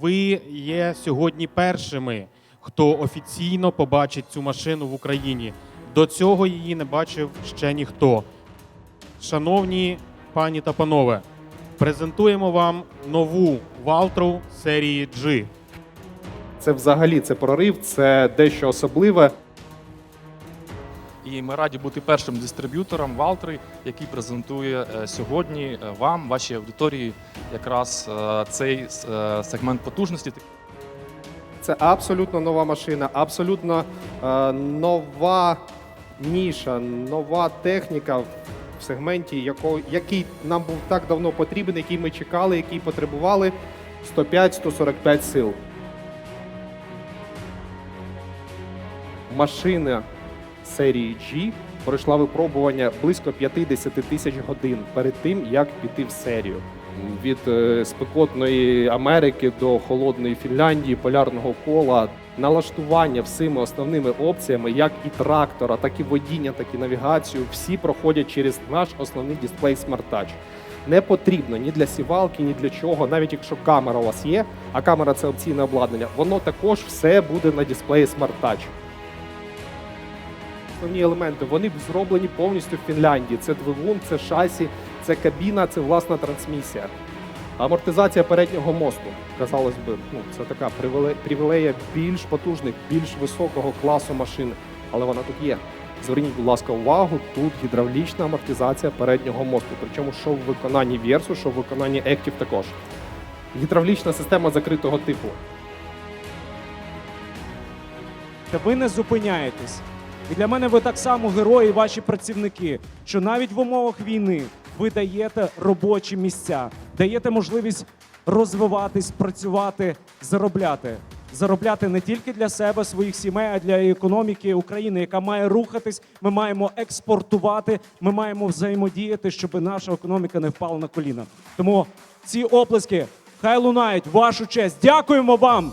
Ви є сьогодні першими, хто офіційно побачить цю машину в Україні. До цього її не бачив ще ніхто. Шановні пані та панове, презентуємо вам нову Валтру серії G. Це взагалі це прорив, це дещо особливе. І ми раді бути першим дистриб'ютором Валтри, який презентує е, сьогодні е, вам, вашій аудиторії, якраз е, цей сегмент потужності. Це абсолютно нова машина, абсолютно нова ніша, нова техніка в сегменті, який нам був так давно потрібен, який ми чекали, який потребували 105-145 сил. Машина серії G пройшла випробування близько 50 тисяч годин перед тим, як піти в серію. Від е, спекотної Америки до холодної Фінляндії, полярного кола, налаштування всіми основними опціями, як і трактора, так і водіння, так і навігацію, всі проходять через наш основний дисплей Smart Touch. Не потрібно ні для сівалки, ні для чого, навіть якщо камера у вас є, а камера це опційне обладнання, воно також все буде на дисплеї Smart Touch основні елементи вони зроблені повністю в Фінляндії. Це двигун, це шасі, це кабіна, це власна трансмісія. Амортизація переднього мосту, казалось би, ну це така привіле- привілея більш потужних, більш високого класу машин, але вона тут є. Зверніть, будь ласка, увагу, тут гідравлічна амортизація переднього мосту. Причому що в виконанні Versus, що в виконанні Active також. Гідравлічна система закритого типу. Та ви не зупиняєтесь. І для мене ви так само герої, ваші працівники, що навіть в умовах війни ви даєте робочі місця, даєте можливість розвиватись, працювати, заробляти. Заробляти не тільки для себе, своїх сімей, а для економіки України, яка має рухатись. Ми маємо експортувати, ми маємо взаємодіяти, щоб наша економіка не впала на коліна. Тому ці оплески хай лунають в вашу честь. Дякуємо вам.